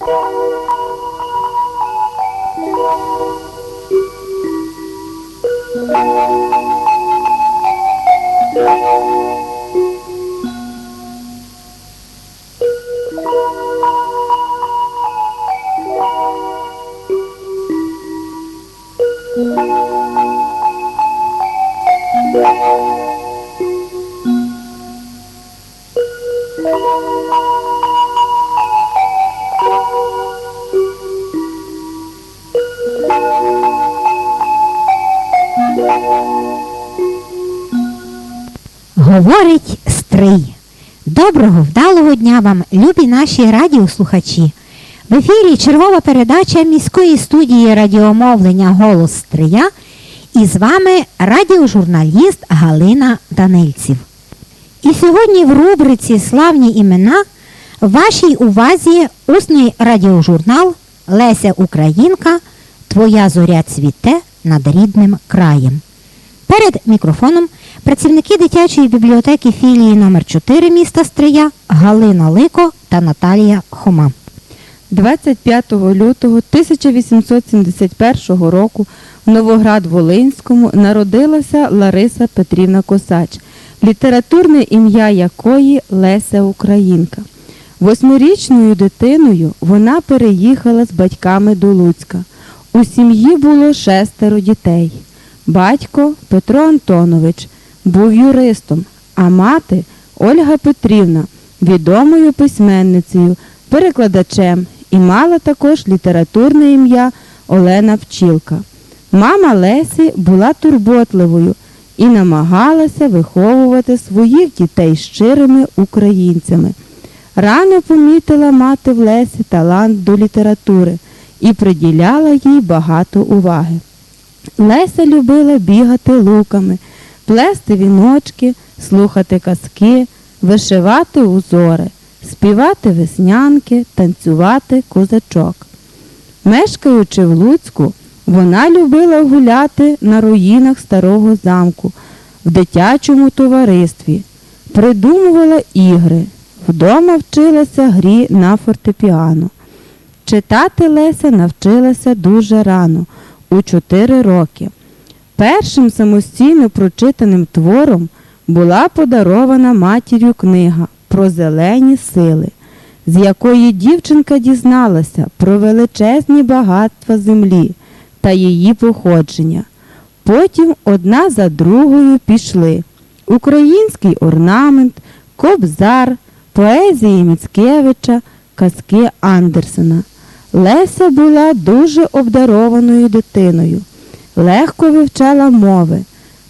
Thank you. Говорить Стрий. Доброго вдалого дня вам, любі наші радіослухачі. В ефірі чергова передача міської студії радіомовлення Голос Стрия і з вами радіожурналіст Галина Данильців. І сьогодні в рубриці Славні імена вашій увазі усний радіожурнал Леся Українка Твоя зоря цвіте над рідним краєм. Перед мікрофоном працівники дитячої бібліотеки філії номер 4 міста Стрия Галина Лико та Наталія Хома. 25 лютого 1871 року в Новоград-Волинському народилася Лариса Петрівна Косач, літературне ім'я якої Леся Українка. Восьмирічною дитиною вона переїхала з батьками до Луцька. У сім'ї було шестеро дітей. Батько Петро Антонович був юристом, а мати Ольга Петрівна відомою письменницею, перекладачем і мала також літературне ім'я Олена Пчілка. Мама Лесі була турботливою і намагалася виховувати своїх дітей щирими українцями. Рано помітила мати в Лесі талант до літератури і приділяла їй багато уваги. Леся любила бігати луками, плести віночки, слухати казки, вишивати узори, співати веснянки, танцювати козачок. Мешкаючи в Луцьку, вона любила гуляти на руїнах старого замку, в дитячому товаристві, придумувала ігри, вдома вчилася грі на фортепіано. Читати Леся навчилася дуже рано, у 4 роки. Першим самостійно прочитаним твором була подарована матір'ю книга про зелені сили, з якої дівчинка дізналася про величезні багатства землі та її походження. Потім одна за другою пішли український орнамент, кобзар, поезії Міцкевича, казки Андерсена. Леся була дуже обдарованою дитиною, легко вивчала мови,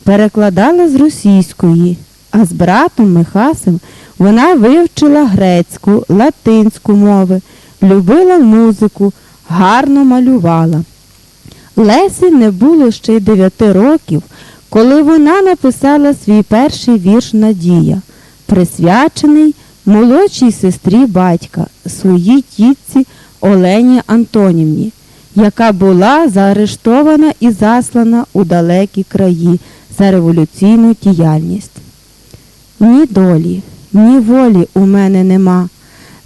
перекладала з російської, а з братом Михасем вона вивчила грецьку, латинську мови, любила музику, гарно малювала. Лесі не було ще й дев'яти років, коли вона написала свій перший вірш Надія, присвячений молодшій сестрі батька, своїй тітці Олені Антонівні, яка була заарештована і заслана у далекі краї за революційну діяльність. Ні долі, ні волі у мене нема.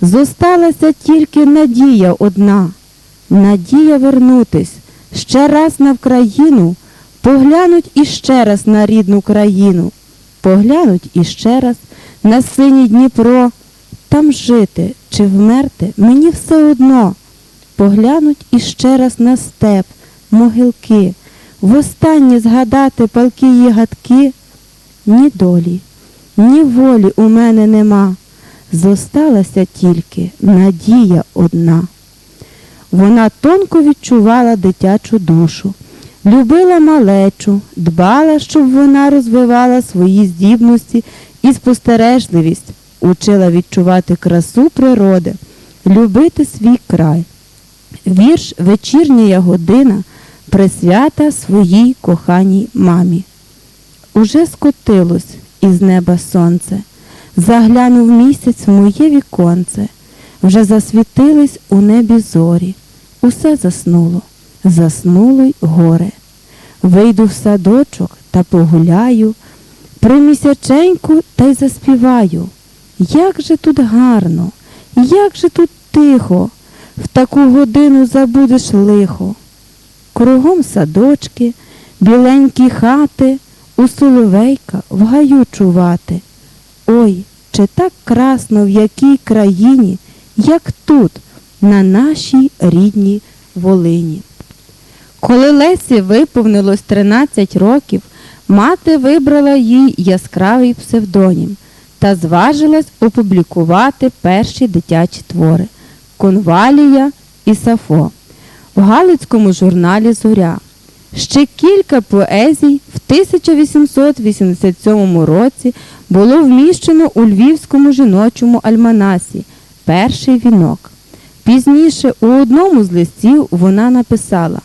Зосталася тільки надія одна, надія вернутись ще раз на Вкраїну, поглянуть іще раз на рідну країну, поглянуть іще раз на синій Дніпро, там жити чи вмерти мені все одно. Поглянуть іще раз на степ, могилки, востаннє згадати палки її гадки. Ні долі, ні волі у мене нема. Зосталася тільки надія одна. Вона тонко відчувала дитячу душу, любила малечу, дбала, щоб вона розвивала свої здібності і спостережливість, учила відчувати красу природи, любити свій край. Вірш Вечірня година присвята своїй коханій мамі. Уже скотилось із неба сонце, заглянув місяць в моє віконце, вже засвітились у небі зорі, усе заснуло, заснуло й горе. Вийду в садочок та погуляю, при місяченьку та й заспіваю. Як же тут гарно, як же тут тихо, в таку годину забудеш лихо. Кругом садочки, біленькі хати, у соловейка в гаю чувати. Ой, чи так красно в якій країні, як тут, на нашій рідній Волині. Коли Лесі виповнилось 13 років, мати вибрала їй яскравий псевдонім та зважилась опублікувати перші дитячі твори Конвалія і Сафо в Галицькому журналі Зоря. Ще кілька поезій в 1887 році було вміщено у Львівському жіночому альманасі Перший вінок. Пізніше у одному з листів вона написала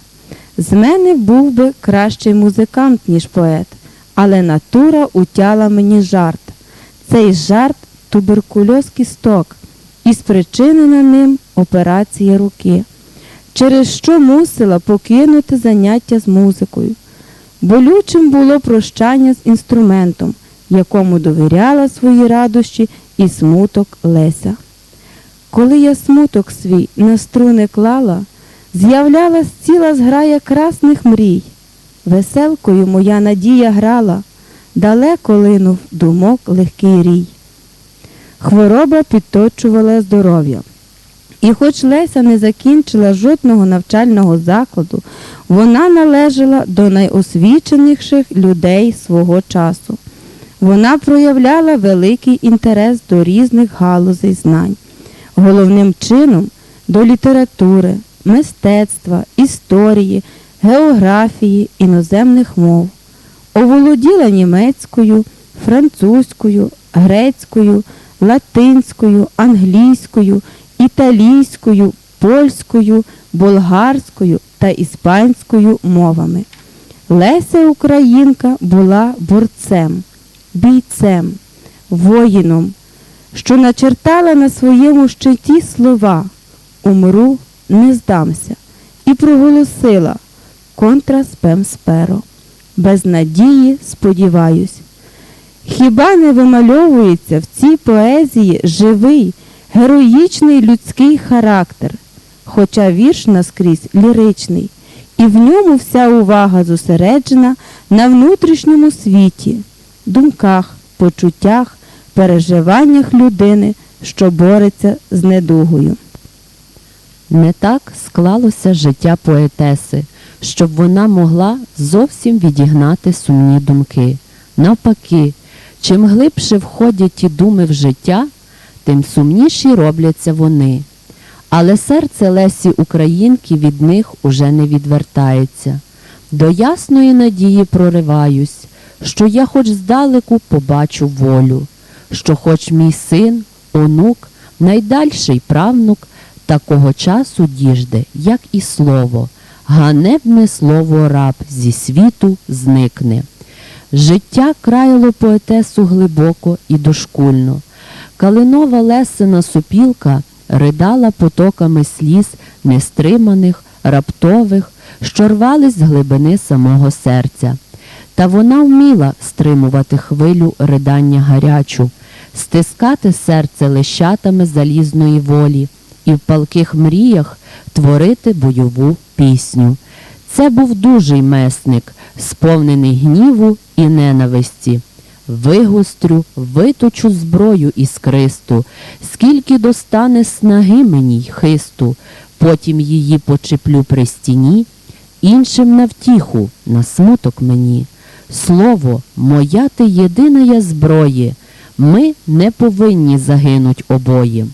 З мене був би кращий музикант, ніж поет, але натура утяла мені жарт. Цей жарт туберкульоз кісток і спричинена ним операція руки, через що мусила покинути заняття з музикою. Болючим було прощання з інструментом, якому довіряла свої радощі і смуток Леся. Коли я смуток свій на струни клала, з'являлась ціла зграя красних мрій. Веселкою моя надія грала, далеко линув думок легкий рій. Хвороба підточувала здоров'я. І хоч Леся не закінчила жодного навчального закладу, вона належала до найосвіченіших людей свого часу. Вона проявляла великий інтерес до різних галузей знань, головним чином до літератури, мистецтва, історії, географії, іноземних мов. Оволоділа німецькою, французькою, грецькою, латинською, англійською, італійською, польською, болгарською та іспанською мовами. Леся Українка була борцем, бійцем, воїном, що начертала на своєму щиті слова Умру, не здамся, і проголосила контра спем сперо. Без надії сподіваюсь. Хіба не вимальовується в цій поезії живий, героїчний людський характер, хоча вірш наскрізь ліричний, і в ньому вся увага зосереджена на внутрішньому світі, думках, почуттях, переживаннях людини, що бореться з недугою. Не так склалося життя поетеси, щоб вона могла зовсім відігнати сумні думки. Навпаки, чим глибше входять ті думи в життя, тим сумніші робляться вони. Але серце Лесі Українки від них уже не відвертається. До ясної надії прориваюсь, що я хоч здалеку побачу волю, що хоч мій син, онук, найдальший правнук такого часу діжде, як і слово, ганебне слово раб зі світу зникне. Життя краяло поетесу глибоко і дошкульно. Калинова Лесина супілка ридала потоками сліз нестриманих, раптових, що рвались з глибини самого серця. Та вона вміла стримувати хвилю ридання гарячу, стискати серце лещатами залізної волі і в палких мріях творити бойову пісню. Це був дужий месник, сповнений гніву і ненависті. Вигострю, виточу зброю іскристу, скільки достане снаги мені й хисту, потім її почеплю при стіні, іншим на втіху, на смуток мені. Слово, моя ти єдина я зброї, ми не повинні загинуть обоє.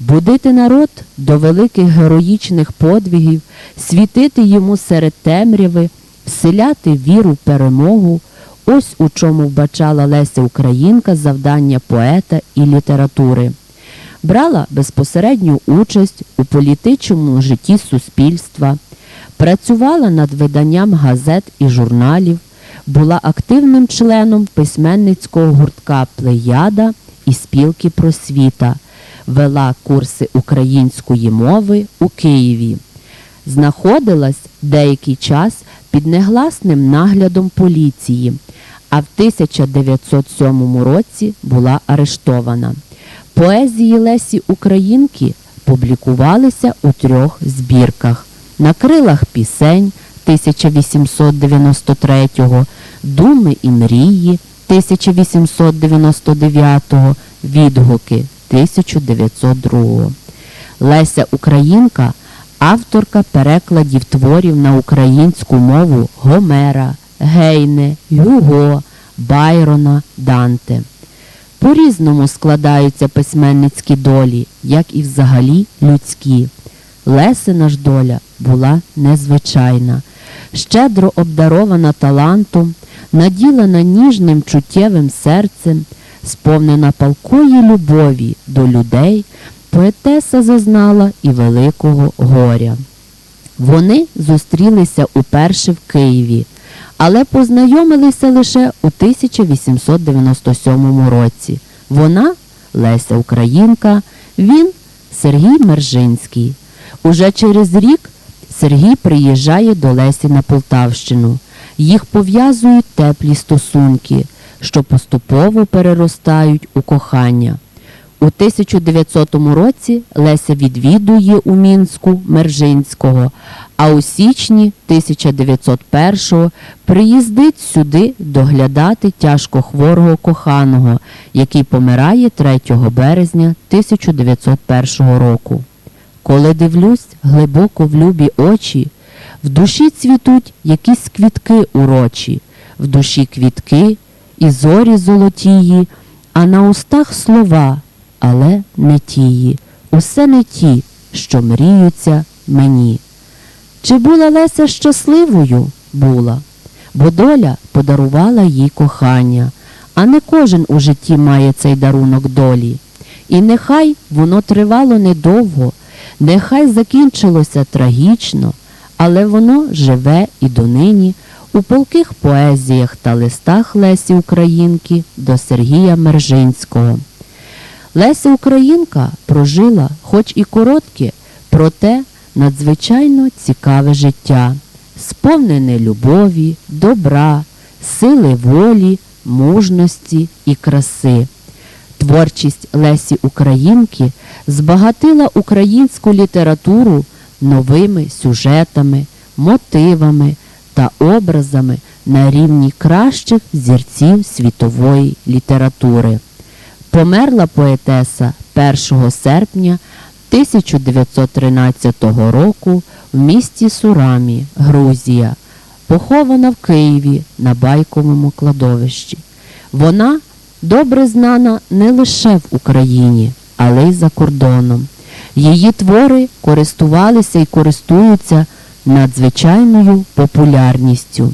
Будити народ до великих героїчних подвигів, світити йому серед темряви, вселяти віру в перемогу. Ось у чому вбачала Леся Українка завдання поета і літератури. Брала безпосередню участь у політичному житті суспільства, працювала над виданням газет і журналів, була активним членом письменницького гуртка Плеяда і спілки просвіта, вела курси української мови у Києві. Знаходилась деякий час під негласним наглядом поліції, а в 1907 році була арештована. Поезії Лесі Українки публікувалися у трьох збірках На крилах пісень 1893, Думи і мрії 1899, Відгуки 1902. Леся Українка авторка перекладів творів на українську мову Гомера, Гейне, Гюго, Байрона, Данте. По-різному складаються письменницькі долі, як і взагалі людські. Лесина ж доля була незвичайна, щедро обдарована талантом, наділена ніжним чуттєвим серцем, сповнена палкої любові до людей, поетеса зазнала і великого горя. Вони зустрілися уперше в Києві, але познайомилися лише у 1897 році. Вона Леся Українка, він Сергій Мержинський. Уже через рік Сергій приїжджає до Лесі на Полтавщину. Їх пов'язують теплі стосунки, що поступово переростають у кохання. У 1900 році Леся відвідує у Мінську Мержинського, а у січні 1901-го приїздить сюди доглядати тяжко хворого коханого, який помирає 3 березня 1901 року. Коли дивлюсь глибоко в любі очі, в душі цвітуть якісь квітки урочі, в душі квітки і зорі золотії, а на устах слова, але не тії, усе не ті, що мріються мені. Чи була Леся щасливою? Була, бо доля подарувала їй кохання, а не кожен у житті має цей дарунок долі. І нехай воно тривало недовго, нехай закінчилося трагічно, але воно живе і донині у полких поезіях та листах Лесі Українки до Сергія Мержинського. Леся Українка прожила, хоч і коротке, проте надзвичайно цікаве життя, сповнене любові, добра, сили волі, мужності і краси. Творчість Лесі Українки збагатила українську літературу новими сюжетами, мотивами та образами на рівні кращих зірців світової літератури. Померла поетеса 1 серпня 1913 року в місті Сурамі, Грузія, похована в Києві на байковому кладовищі. Вона добре знана не лише в Україні, але й за кордоном. Її твори користувалися і користуються надзвичайною популярністю.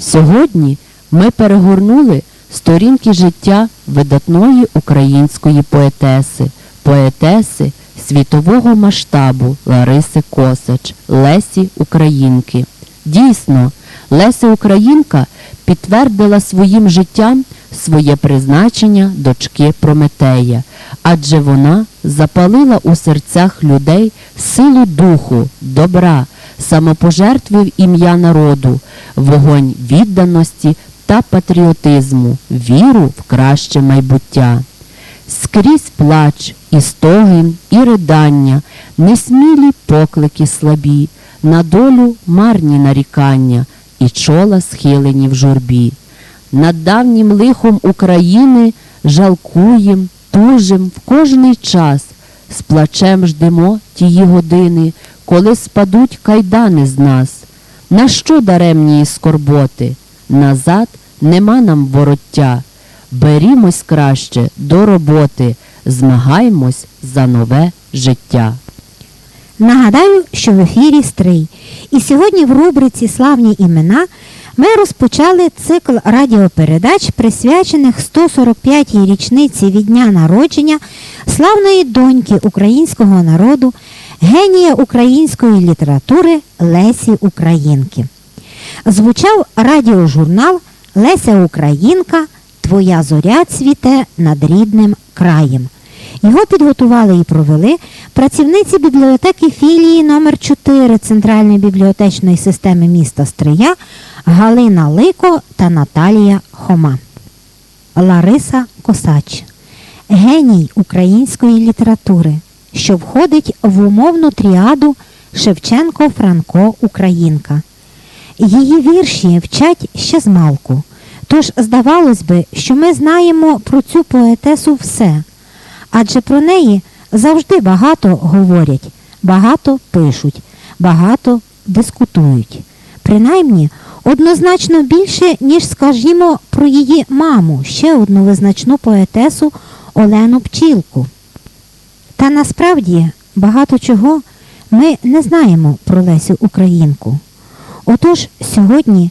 Сьогодні ми перегорнули сторінки життя видатної української поетеси, поетеси світового масштабу Лариси Косач, Лесі Українки. Дійсно, Леся Українка підтвердила своїм життям своє призначення дочки Прометея, адже вона запалила у серцях людей силу духу, добра, самопожертви в ім'я народу, вогонь відданості та патріотизму, віру в краще майбуття. Скрізь плач, і стогін, і ридання, несмілі поклики слабі, на долю марні нарікання і чола схилені в журбі. Над давнім лихом України жалкуєм, тужим в кожний час, з плачем ждемо тії години, коли спадуть кайдани з нас. На що даремні скорботи? Назад нема нам вороття. Берімось краще до роботи, змагаймось за нове життя. Нагадаю, що в ефірі Стрий. І сьогодні в рубриці Славні імена ми розпочали цикл радіопередач, присвячених 145-й річниці від дня народження славної доньки українського народу, генія української літератури Лесі Українки. Звучав радіожурнал Леся Українка Твоя зоря цвіте над рідним краєм. Його підготували і провели працівниці бібліотеки філії номер 4 Центральної бібліотечної системи міста Стрия Галина Лико та Наталія Хома. Лариса Косач. Геній української літератури, що входить в умовну тріаду Шевченко, Франко, Українка. Її вірші вчать ще змалку. Тож здавалось би, що ми знаємо про цю поетесу все, адже про неї завжди багато говорять, багато пишуть, багато дискутують. Принаймні, однозначно більше, ніж скажімо про її маму, ще одну визначну поетесу Олену Пчілку. Та насправді багато чого ми не знаємо про Лесю Українку. Отож, сьогодні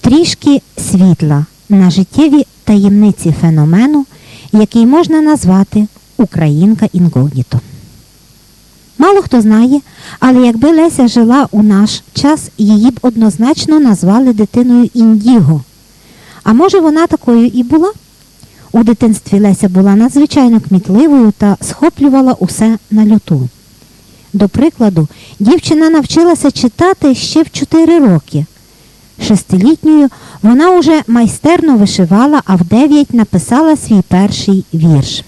трішки світла на життєві таємниці феномену, який можна назвати Українка інкогніто. Мало хто знає, але якби Леся жила у наш час, її б однозначно назвали дитиною Індіго. А може вона такою і була? У дитинстві Леся була надзвичайно кмітливою та схоплювала усе на льоту. До прикладу, дівчина навчилася читати ще в 4 роки. Шестилітньою вона уже майстерно вишивала, а в 9 написала свій перший вірш.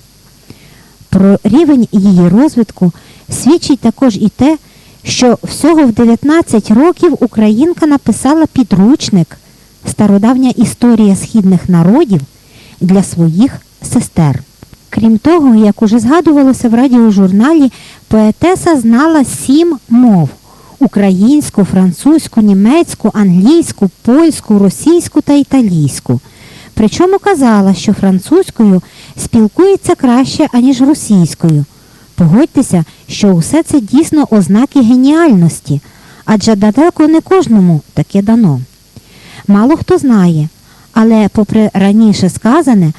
Про рівень її розвитку свідчить також і те, що всього в 19 років українка написала підручник Стародавня історія східних народів для своїх сестер. Крім того, як уже згадувалося в радіожурналі, поетеса знала сім мов українську, французьку, німецьку, англійську, польську, російську та італійську. Причому казала, що французькою спілкується краще, аніж російською. Погодьтеся, що усе це дійсно ознаки геніальності, адже далеко не кожному таке дано. Мало хто знає, але, попри раніше сказане,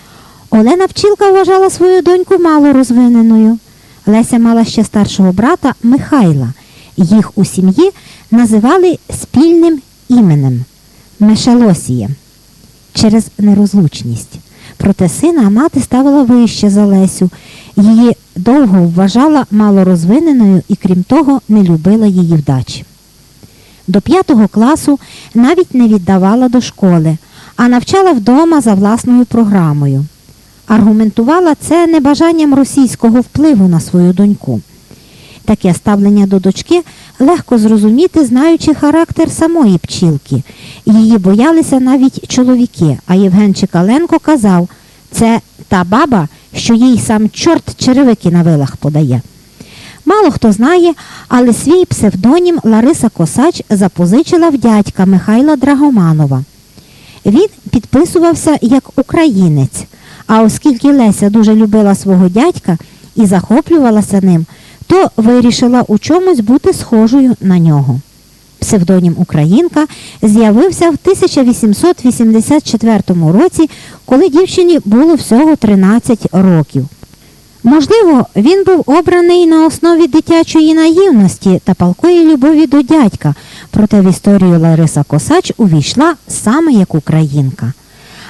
Олена Пчілка вважала свою доньку мало розвиненою. Леся мала ще старшого брата Михайла. Їх у сім'ї називали спільним іменем Мешелосієм через нерозлучність. Проте сина мати ставила вище за Лесю. Її довго вважала малорозвиненою і, крім того, не любила її вдачі. До п'ятого класу навіть не віддавала до школи, а навчала вдома за власною програмою. Аргументувала це небажанням російського впливу на свою доньку. Таке ставлення до дочки легко зрозуміти, знаючи характер самої пчілки. Її боялися навіть чоловіки, а Євген Чекаленко казав, це та баба, що їй сам чорт черевики на вилах подає. Мало хто знає, але свій псевдонім Лариса Косач запозичила в дядька Михайла Драгоманова. Він підписувався як українець, а оскільки Леся дуже любила свого дядька і захоплювалася ним, то вирішила у чомусь бути схожою на нього. Псевдонім Українка з'явився в 1884 році, коли дівчині було всього 13 років. Можливо, він був обраний на основі дитячої наївності та палкої любові до дядька, проте в історію Лариса Косач увійшла саме як українка.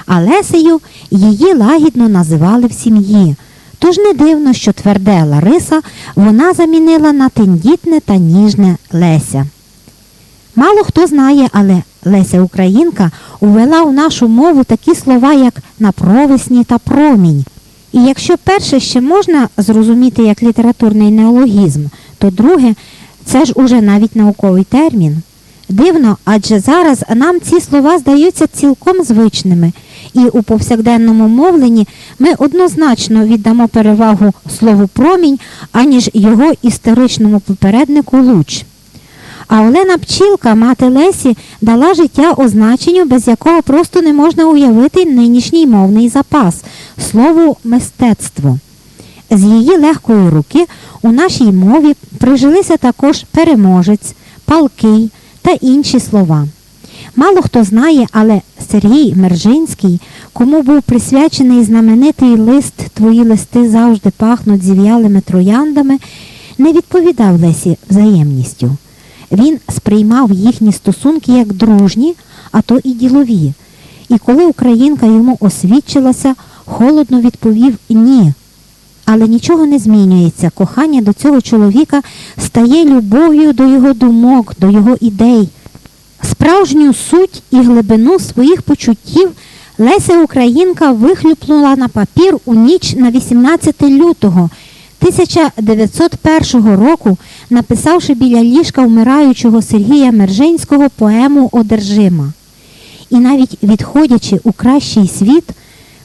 А Лесею її лагідно називали в сім'ї. Тож не дивно, що тверде Лариса вона замінила на тендітне та ніжне Леся. Мало хто знає, але Леся Українка увела у нашу мову такі слова, як напровесні та промінь. І якщо перше ще можна зрозуміти як літературний неологізм, то друге це ж уже навіть науковий термін. Дивно, адже зараз нам ці слова здаються цілком звичними, і у повсякденному мовленні ми однозначно віддамо перевагу слову промінь, аніж його історичному попереднику луч. А Олена Пчілка, мати Лесі, дала життя означенню, без якого просто не можна уявити нинішній мовний запас слову мистецтво. З її легкої руки у нашій мові прижилися також переможець, палкий та інші слова. Мало хто знає, але Сергій Мержинський, кому був присвячений знаменитий лист Твої листи завжди пахнуть зів'ялими трояндами, не відповідав Лесі взаємністю. Він сприймав їхні стосунки як дружні, а то і ділові. І коли українка йому освідчилася, холодно відповів ні. Але нічого не змінюється. Кохання до цього чоловіка стає любов'ю до його думок, до його ідей. Справжню суть і глибину своїх почуттів Леся Українка вихлюпнула на папір у ніч на 18 лютого 1901 року, написавши біля ліжка вмираючого Сергія Мержинського поему Одержима. І навіть відходячи у кращий світ,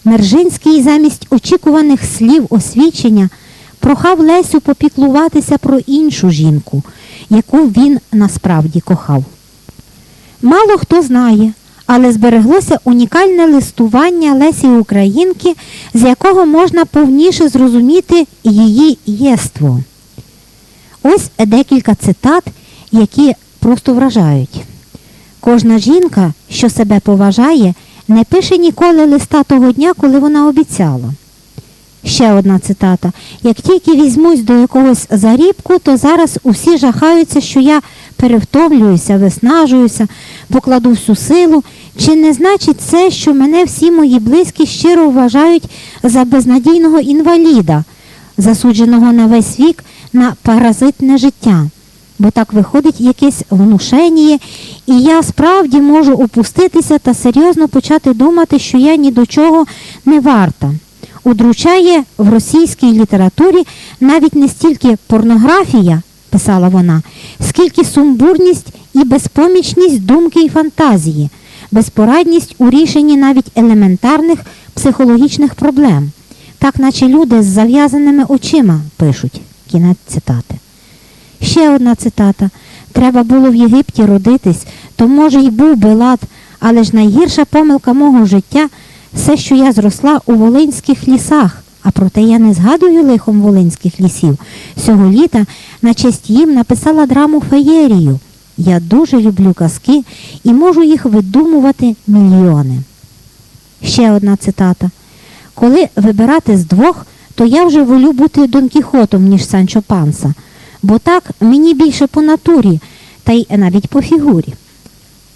Мержинський замість очікуваних слів освічення прохав Лесю попіклуватися про іншу жінку, яку він насправді кохав. Мало хто знає, але збереглося унікальне листування Лесі Українки, з якого можна повніше зрозуміти її єство. Ось декілька цитат, які просто вражають. Кожна жінка, що себе поважає, не пише ніколи листа того дня, коли вона обіцяла. Ще одна цитата. Як тільки візьмусь до якогось зарібку, то зараз усі жахаються, що я перевтомлююся, виснажуюся, покладу всю силу. Чи не значить це, що мене всі мої близькі щиро вважають за безнадійного інваліда, засудженого на весь вік на паразитне життя? Бо так виходить якесь внушення, і я справді можу опуститися та серйозно почати думати, що я ні до чого не варта удручає в російській літературі навіть не стільки порнографія, писала вона, скільки сумбурність і безпомічність думки і фантазії, безпорадність у рішенні навіть елементарних психологічних проблем. Так наче люди з зав'язаними очима пишуть. Кінець цитати. Ще одна цитата. Треба було в Єгипті родитись, то може й був би лад, але ж найгірша помилка мого життя все, що я зросла у волинських лісах, а проте я не згадую лихом волинських лісів. Цього літа на честь їм написала драму Феєрію. Я дуже люблю казки і можу їх видумувати мільйони. Ще одна цитата. Коли вибирати з двох, то я вже волю бути Дон Кіхотом, ніж Санчо Панса, бо так мені більше по натурі, та й навіть по фігурі.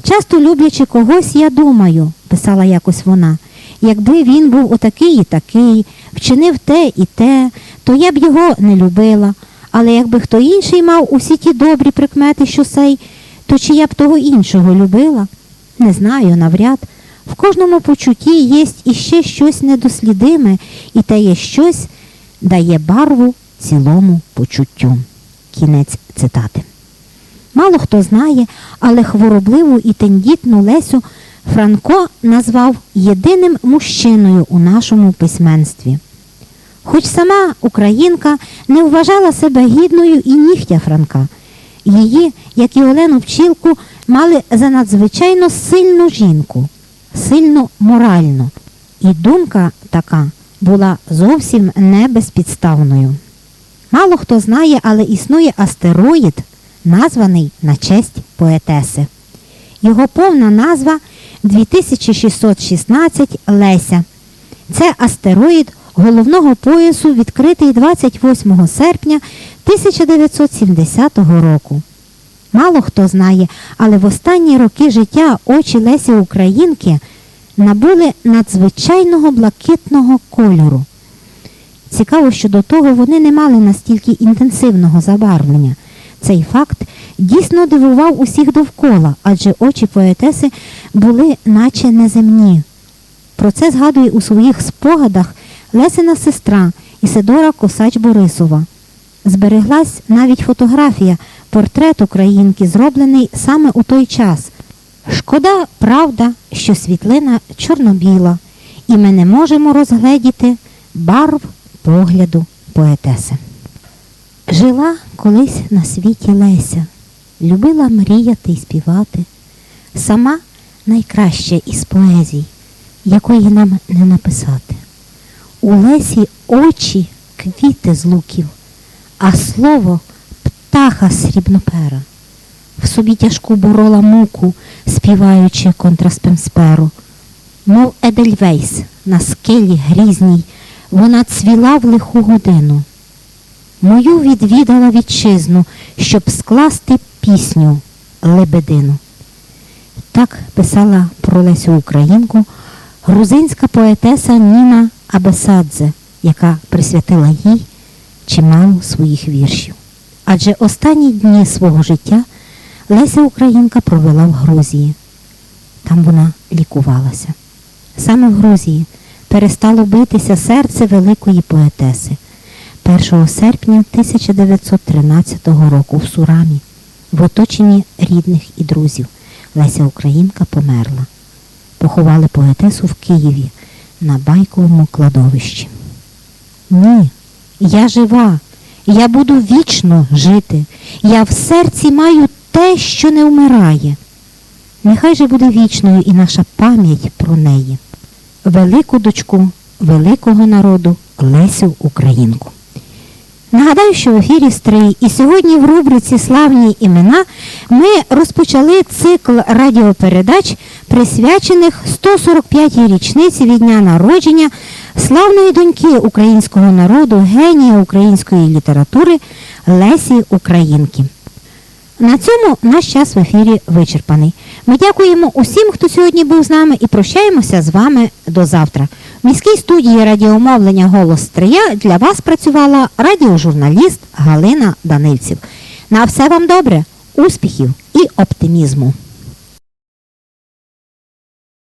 Часто люблячи когось, я думаю, писала якось вона, якби він був отакий і такий, вчинив те і те, то я б його не любила. Але якби хто інший мав усі ті добрі прикмети, що сей, то чи я б того іншого любила? Не знаю, навряд. В кожному почутті є іще щось недослідиме, і те є щось дає барву цілому почуттю. Кінець цитати. Мало хто знає, але хворобливу і тендітну Лесю Франко назвав єдиним мужчиною у нашому письменстві. Хоч сама українка не вважала себе гідною і нігтя Франка. Її, як і Олену Пчілку, мали за надзвичайно сильну жінку, сильну моральну. І думка така була зовсім не безпідставною. Мало хто знає, але існує астероїд, названий на честь поетеси. Його повна назва 2616 Леся. Це астероїд головного поясу, відкритий 28 серпня 1970 року. Мало хто знає, але в останні роки життя очі Лесі Українки набули надзвичайного блакитного кольору. Цікаво, що до того вони не мали настільки інтенсивного забарвлення. Цей факт дійсно дивував усіх довкола, адже очі поетеси були наче неземні. Про це згадує у своїх спогадах Лесина сестра Ісидора Косач Борисова. Збереглась навіть фотографія, портрет українки, зроблений саме у той час. Шкода, правда, що світлина чорно-біла, і ми не можемо розгледіти барв погляду поетеси. Жила колись на світі Леся, любила мріяти і співати. Сама найкраща із поезій, якої нам не написати. У Лесі очі квіти з луків, а слово птаха срібнопера. В собі тяжку борола муку, співаючи контраспемсперу. Мов Едельвейс на скелі грізній, вона цвіла в лиху годину. Мою відвідала вітчизну, щоб скласти пісню Лебедину. Так писала про Лесю Українку грузинська поетеса Ніна Абесадзе, яка присвятила їй чимало своїх віршів. Адже останні дні свого життя Леся Українка провела в Грузії. Там вона лікувалася. Саме в Грузії перестало битися серце великої поетеси. 1 серпня 1913 року в Сурамі, в оточенні рідних і друзів. Леся Українка померла. Поховали поетесу в Києві на байковому кладовищі. Ні, я жива, я буду вічно жити. Я в серці маю те, що не вмирає. Нехай же буде вічною і наша пам'ять про неї. Велику дочку великого народу Лесю Українку. Нагадаю, що в ефірі Стрий і сьогодні в рубриці Славні імена ми розпочали цикл радіопередач, присвячених 145-й річниці від дня народження славної доньки українського народу, генія української літератури Лесі Українки. На цьому наш час в ефірі вичерпаний. Ми дякуємо усім, хто сьогодні був з нами, і прощаємося з вами до завтра. В міській студії радіомовлення Голос Стрия для вас працювала радіожурналіст Галина Данильців. На все вам добре, успіхів і оптимізму!